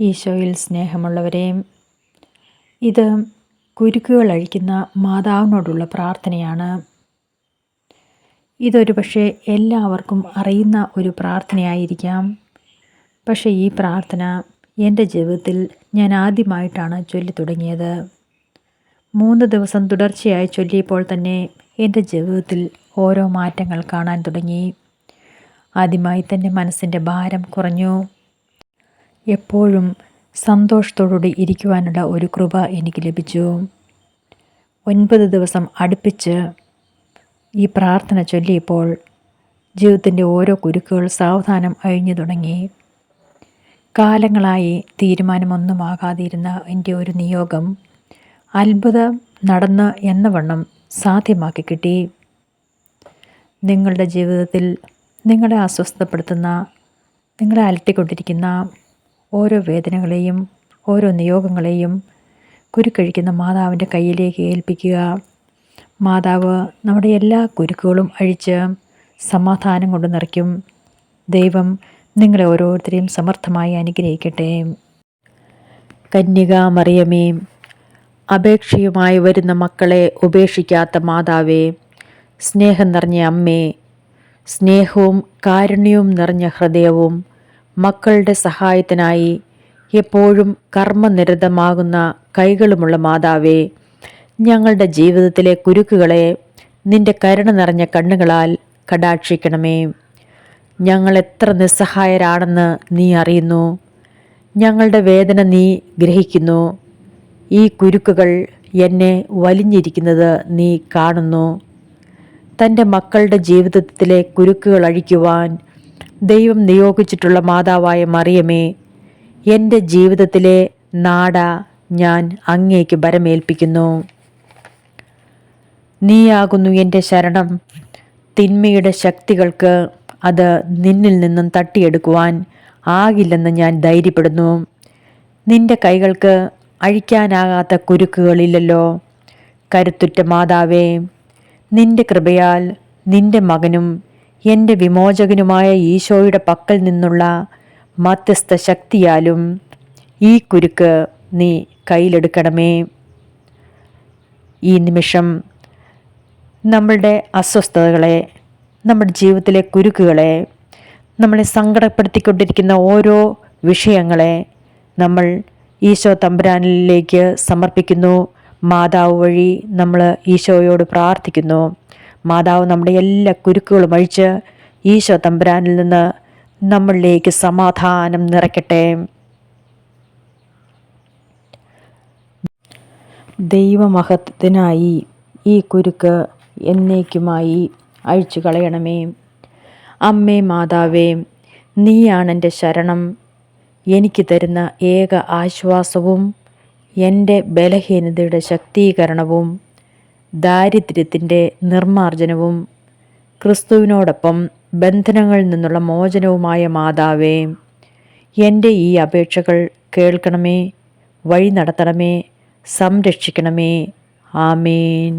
ഈശോയിൽ സ്നേഹമുള്ളവരെയും ഇത് കുരുക്കുകൾ അഴിക്കുന്ന മാതാവിനോടുള്ള പ്രാർത്ഥനയാണ്. ഇതൊരു പക്ഷേ എല്ലാവർക്കും അറിയുന്ന ഒരു പ്രാർത്ഥനയായിരിക്കാം. പക്ഷേ ഈ പ്രാർത്ഥന എന്റെ ജീവിതത്തിൽ ഞാൻ ആദ്യമായിട്ടാണ് ചൊല്ലി തുടങ്ങിയത്. മൂന്ന് ദിവസം തുടർച്ചയായി ചൊല്ലിയപ്പോൾ തന്നെ എന്റെ ജീവിതത്തിൽ ഓരോ മാറ്റങ്ങൾ കാണാൻ തുടങ്ങി. ആദ്യമായി തന്നെ മനസ്സിന്റെ ഭാരം കുറഞ്ഞു. എപ്പോഴും സന്തോഷത്തോടുകൂടി ഇരിക്കുവാനുള്ള ഒരു കൃപ എനിക്ക് ലഭിച്ചു. ഒൻപത് ദിവസം അടുപ്പിച്ച് ഈ പ്രാർത്ഥന ചൊല്ലിയപ്പോൾ ജീവിതത്തിന്റെ ഓരോ കുരുക്കുകൾ സാവധാനം അഴിഞ്ഞു തുടങ്ങി. കാലങ്ങളായി തീരുമാനമൊന്നുമാകാതിരുന്ന എന്റെ ഒരു നിയോഗം അത്ഭുതം നടന്ന് എന്ന വണ്ണം സാധ്യമാക്കി കിട്ടി. നിങ്ങളുടെ ജീവിതത്തിൽ നിങ്ങളെ അസ്വസ്ഥപ്പെടുത്തുന്ന നിങ്ങളെ അലട്ടിക്കൊണ്ടിരിക്കുന്ന ഓരോ വേദനകളെയും ഓരോ നിയോഗങ്ങളെയും കുരുക്കഴിക്കുന്ന മാതാവിന്റെ കയ്യിലേക്ക് ഏൽപ്പിക്കുക. മാതാവ് നമ്മുടെ എല്ലാ കുരുക്കുകളും അഴിച്ച് സമാധാനം കൊണ്ട് നിറയ്ക്കും. ദൈവം നിങ്ങളെ ഓരോരുത്തരെയും സമർത്ഥമായി അനുഗ്രഹിക്കട്ടെ. കന്യക മറിയമേ അപേക്ഷയുമായി വരുന്ന മക്കളെ ഉപേക്ഷിക്കാത്ത മാതാവേ സ്നേഹം നിറഞ്ഞ അമ്മേ സ്നേഹവും കാരുണ്യവും നിറഞ്ഞ ഹൃദയവും മക്കളുടെ സഹായത്തിനായി എപ്പോഴും കർമ്മനിരതമാകുന്ന കൈകളുമുള്ള മാതാവേ ഞങ്ങളുടെ ജീവിതത്തിലെ കുരുക്കുകളെ നിന്റെ കരുണ നിറഞ്ഞ കണ്ണുകളാൽ കടാക്ഷിക്കണമേ. ഞങ്ങൾ എത്ര നിസ്സഹായരാണെന്ന് നീ അറിയുന്നു. ഞങ്ങളുടെ വേദന നീ ഗ്രഹിക്കുന്നു. ഈ കുരുക്കുകൾ എന്നെ വലിഞ്ഞിരിക്കുന്നത് നീ കാണുന്നു. തന്റെ മക്കളുടെ ജീവിതത്തിലെ കുരുക്കുകൾ അഴിക്കുവാൻ ദൈവം നിയോഗിച്ചിട്ടുള്ള മാതാവായ മറിയമേ എന്റെ ജീവിതത്തിലെ നാട ഞാൻ അങ്ങേക്ക് ബരമേൽപ്പിക്കുന്നു നീയാകുന്നു എന്റെ ശരണം. തിന്മയുടെ ശക്തികൾക്ക് അത് നിന്നിൽ നിന്നും തട്ടിയെടുക്കുവാൻ ആകില്ലെന്ന് ഞാൻ ധൈര്യപ്പെടുന്നു. നിന്റെ കൈകൾക്ക് അഴിക്കാനാകാത്ത കുരുക്കുകളില്ലല്ലോ. കരുത്തുറ്റ മാതാവേ നിന്റെ കൃപയാൽ നിന്റെ മകനും എന്റെ വിമോചകനുമായ ഈശോയുടെ പക്കൽ നിന്നുള്ള മധ്യസ്ഥ ശക്തിയാലും ഈ കുരുക്ക് നീ കയ്യിലെടുക്കണമേ. ഈ നിമിഷം നമ്മളുടെ അസ്വസ്ഥതകളെ നമ്മുടെ ജീവിതത്തിലെ കുരുക്കുകളെ നമ്മളെ സങ്കടപ്പെടുത്തിക്കൊണ്ടിരിക്കുന്ന ഓരോ വിഷയങ്ങളെ നമ്മൾ ഈശോ തമ്പുരാനിലേക്ക് സമർപ്പിക്കുന്നു. മാതാവ് വഴി നമ്മൾ ഈശോയോട് പ്രാർത്ഥിക്കുന്നു. മാതാവ് നമ്മുടെ എല്ലാ കുരുക്കുകളും അഴിച്ച് ഈശോ തമ്പുരാനിൽ നിന്ന് നമ്മളിലേക്ക് സമാധാനം നിറയ്ക്കട്ടെ. ദൈവമഹത്വത്തിനായി ഈ കുരുക്ക് എന്നേക്കുമായി അഴിച്ചു കളയണമേ. അമ്മേ മാതാവേ നീയാണെന്റെ ശരണം. എനിക്ക് തരുന്ന ഏക ആശ്വാസവും എന്റെ ബലഹീനതയുടെ ശക്തീകരണവും ദാരിദ്ര്യത്തിന്റെ നിർമാർജനവും ക്രിസ്തുവിനോടൊപ്പം ബന്ധനങ്ങളിൽ നിന്നുള്ള മോചനവുമായ മാതാവേ എന്റെ ഈ അപേക്ഷകൾ കേൾക്കണമേ വഴി നടത്തണമേ സംരക്ഷിക്കണമേ. ആമേൻ.